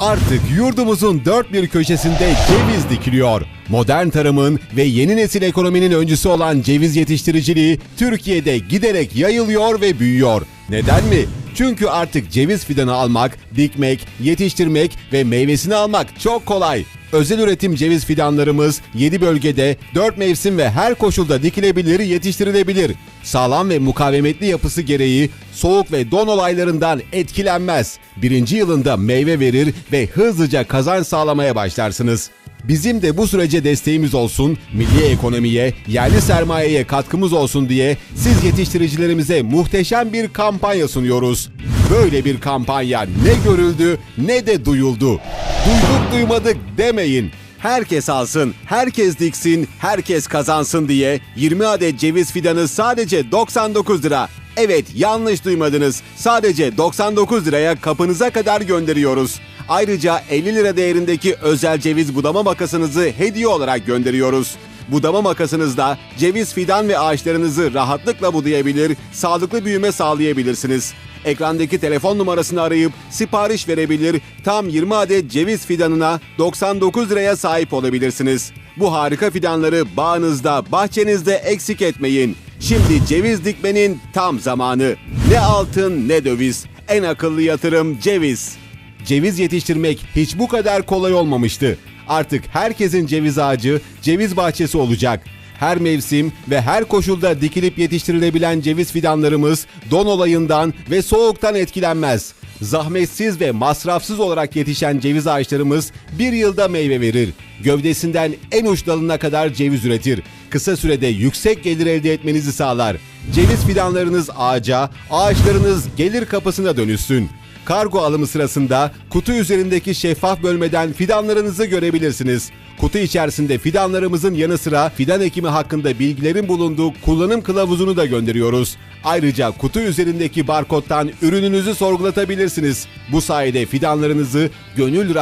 Artık yurdumuzun dört bir köşesinde ceviz dikiliyor. Modern tarımın ve yeni nesil ekonominin öncüsü olan ceviz yetiştiriciliği Türkiye'de giderek yayılıyor ve büyüyor. Neden mi? Çünkü artık ceviz fidanı almak, dikmek, yetiştirmek ve meyvesini almak çok kolay. Özel üretim ceviz fidanlarımız 7 bölgede 4 mevsim ve her koşulda dikilebilir, yetiştirilebilir. Sağlam ve mukavemetli yapısı gereği soğuk ve don olaylarından etkilenmez. Birinci yılında meyve verir ve hızlıca kazanç sağlamaya başlarsınız. Bizim de bu sürece desteğimiz olsun, milli ekonomiye, yerli sermayeye katkımız olsun diye siz yetiştiricilerimize muhteşem bir kampanya sunuyoruz. Böyle bir kampanya ne görüldü ne de duyuldu. Duyduk duymadık demeyin. Herkes alsın, herkes diksin, herkes kazansın diye 20 adet ceviz fidanı sadece 99 lira. Evet yanlış duymadınız. Sadece 99 liraya kapınıza kadar gönderiyoruz. Ayrıca 50 lira değerindeki özel ceviz budama makasınızı hediye olarak gönderiyoruz. Budama makasınızda ceviz fidan ve ağaçlarınızı rahatlıkla budayabilir, sağlıklı büyüme sağlayabilirsiniz. Ekrandaki telefon numarasını arayıp sipariş verebilir, tam 20 adet ceviz fidanına 99 liraya sahip olabilirsiniz. Bu harika fidanları bağınızda, bahçenizde eksik etmeyin. Şimdi ceviz dikmenin tam zamanı. Ne altın ne döviz. En akıllı yatırım ceviz. Ceviz yetiştirmek hiç bu kadar kolay olmamıştı. Artık herkesin ceviz ağacı, ceviz bahçesi olacak. Her mevsim ve her koşulda dikilip yetiştirilebilen ceviz fidanlarımız don olayından ve soğuktan etkilenmez. Zahmetsiz ve masrafsız olarak yetişen ceviz ağaçlarımız bir yılda meyve verir. Gövdesinden en uç dalına kadar ceviz üretir. Kısa sürede yüksek gelir elde etmenizi sağlar. Ceviz fidanlarınız ağaca, ağaçlarınız gelir kapısına dönüşsün. Kargo alımı sırasında kutu üzerindeki şeffaf bölmeden fidanlarınızı görebilirsiniz. Kutu içerisinde fidanlarımızın yanı sıra fidan ekimi hakkında bilgilerin bulunduğu kullanım kılavuzunu da gönderiyoruz. Ayrıca kutu üzerindeki barkodtan ürününüzü sorgulatabilirsiniz. Bu sayede fidanlarınızı gönül